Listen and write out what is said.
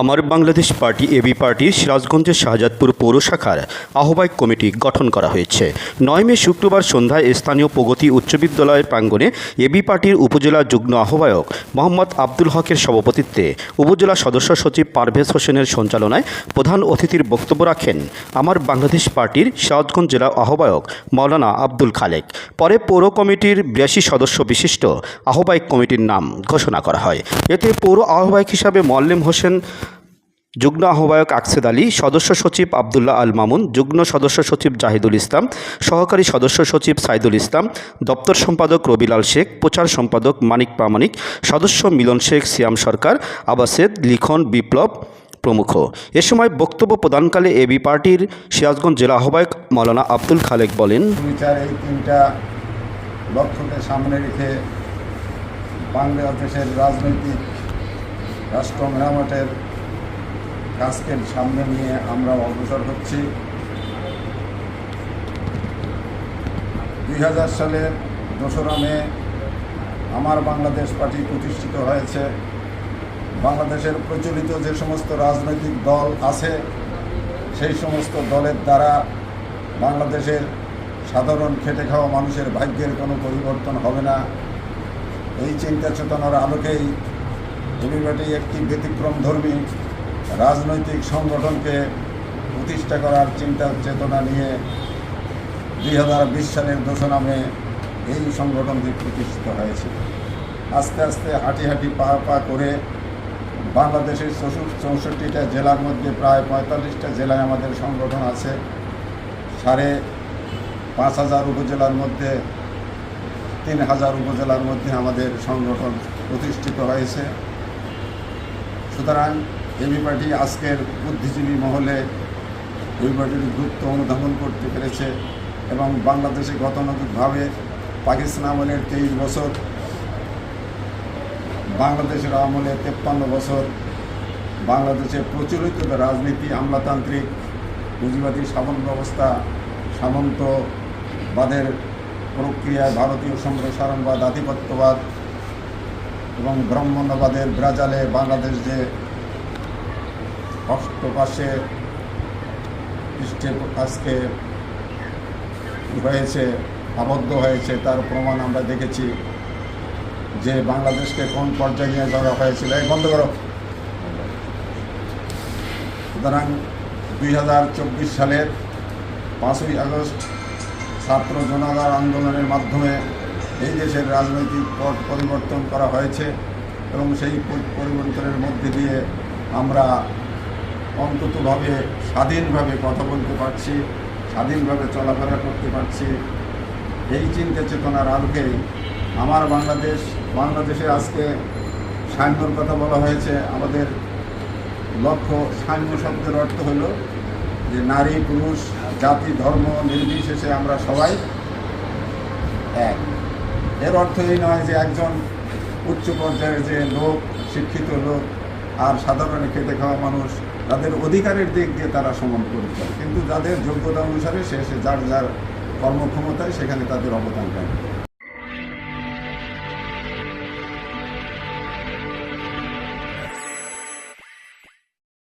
আমার Bangladesh party, AB পার্টির সিরাজগঞ্জের শাহজাদপুর পৌর শাখার আহ্বায়ক কমিটি গঠন করা হয়েছে। নয় মে শুক্রবার সন্ধ্যায় স্থানীয় প্রগতি উচ্চ বিদ্যালয়ের প্রাঙ্গণে এবি পার্টির উপজেলা যুগ্ম আহ্বায়ক মোহাম্মদ আব্দুল হকের সভাপতিত্বে উপজেলা সদস্য সচিব পারভেজ হোসেনের সঞ্চালনায় প্রধান অতিথির বক্তব্য রাখেন আমার বাংলাদেশ পার্টির সিরাজগঞ্জ জেলা আহ্বায়ক মাওলানা আব্দুল খালেক। পরে পৌর কমিটির বিরাশি সদস্য বিশিষ্ট আহ্বায়ক কমিটির নাম ঘোষণা করা হয়। এতে পৌর আহ্বায়ক হিসাবে মোয়াল্লেম হোসেন যুগ্ম আহ্বায়ক আকসেদ আলী, সদস্য সচিব আবদুল্লাহ আল মামুন, যুগ্ম সদস্য সচিব জাহিদুল ইসলাম, সহকারী সদস্য সচিব সাইদুল ইসলাম, দপ্তর সম্পাদক রবিলাল শেখ, প্রচার সম্পাদক মানিক প্রামাণিক, সদস্য মিলন শেখ, সিয়াম সরকার আবাসেদ লিখন বিপ্লব প্রমুখ। এ সময় বক্তব্য প্রদানকালে এবি পার্টির সিরাজগঞ্জ জেলা আহ্বায়ক মৌলানা আব্দুল খালেক বলেন রাষ্ট্র মেরামতের কাজকে সামনে নিয়ে আমরা অগ্রসর হচ্ছি। দুই হাজার সালের দোসরা মে আমার বাংলাদেশ পার্টি প্রতিষ্ঠিত হয়েছে। বাংলাদেশের প্রচলিত যে সমস্ত রাজনৈতিক দল আছে, সেই সমস্ত দলের দ্বারা বাংলাদেশের সাধারণ খেটে খাওয়া মানুষের ভাগ্যের কোনো পরিবর্তন হবে না। এই চিন্তা চেতনার আলোকেই পরিবারটি একটি ব্যতিক্রমধর্মী রাজনৈতিক সংগঠনকে প্রতিষ্ঠা করার চিন্তা চেতনা নিয়ে দুই হাজার বিশ সালের দোষণা মে এই সংগঠনটি প্রতিষ্ঠিত হয়েছে। আস্তে আস্তে হাঁটি হাঁটি পা পা করে বাংলাদেশের চৌষট্টিটা জেলার মধ্যে প্রায় পঁয়তাল্লিশটা জেলায় আমাদের সংগঠন আছে। সাড়ে পাঁচ হাজার উপজেলার মধ্যে, তিন হাজার উপজেলার মধ্যে আমাদের সংগঠন প্রতিষ্ঠিত হয়েছে। সুতরাং এবি পার্টি আজকের বুদ্ধিজীবী মহলে এই পার্টির গুরুত্ব অনুধাবন করতে পেরেছে এবং বাংলাদেশে গতানুগতিকভাবে পাকিস্তান আমলের তেইশ বছর, বাংলাদেশের আমলে তেপ্পান্ন বছর, বাংলাদেশে প্রচলিত রাজনীতি, আমলাতান্ত্রিক, পুঁজিবাদী শাসন ব্যবস্থা, সামন্তবাদের প্রক্রিয়ায় ভারতীয় সম্প্রসারণবাদ, আধিপত্যবাদ এবং ব্রাহ্মণ্যবাদের ব্রাজালে বাংলাদেশ যে অষ্টপাশে পৃষ্ঠে আজকে হয়েছে, আবদ্ধ হয়েছে, তার প্রমাণ আমরা দেখেছি যে বাংলাদেশকে কোন পর্যায়ে নিয়ে যাওয়া হয়েছিল। এই বন্ধ করো। সুতরাং দুই হাজার চব্বিশ সালের পাঁচই আগস্ট ছাত্র জনগণ আন্দোলনের মাধ্যমে এই দেশের রাজনৈতিক পট পরিবর্তন করা হয়েছে এবং সেই পরিবর্তনের মধ্যে দিয়ে আমরা অন্ততভাবে স্বাধীনভাবে কথা বলতে পারছি, স্বাধীনভাবে চলাফেরা করতে পারছি। এই চিন্তা চেতনার আলোকেই আমার বাংলাদেশ, বাংলাদেশে আজকে সান্যর কথা বলা হয়েছে। আমাদের লক্ষ্য সান্য শব্দের অর্থ হলো যে নারী, পুরুষ, জাতি, ধর্ম নির্বিশেষে আমরা সবাই এক। এর অর্থ এই নয় যে একজন উচ্চ পর্যায়ের যে লোক, শিক্ষিত লোক, আর সাধারণ খেতে খাওয়া মানুষ তাদের অধিকারের দিক দিয়ে তারা সমান পরিচয় কিন্তু যাদের যোগ্যতা অনুসারে সে যার যার কর্মক্ষমতায় সেখানে তাদের অবদান রাখে।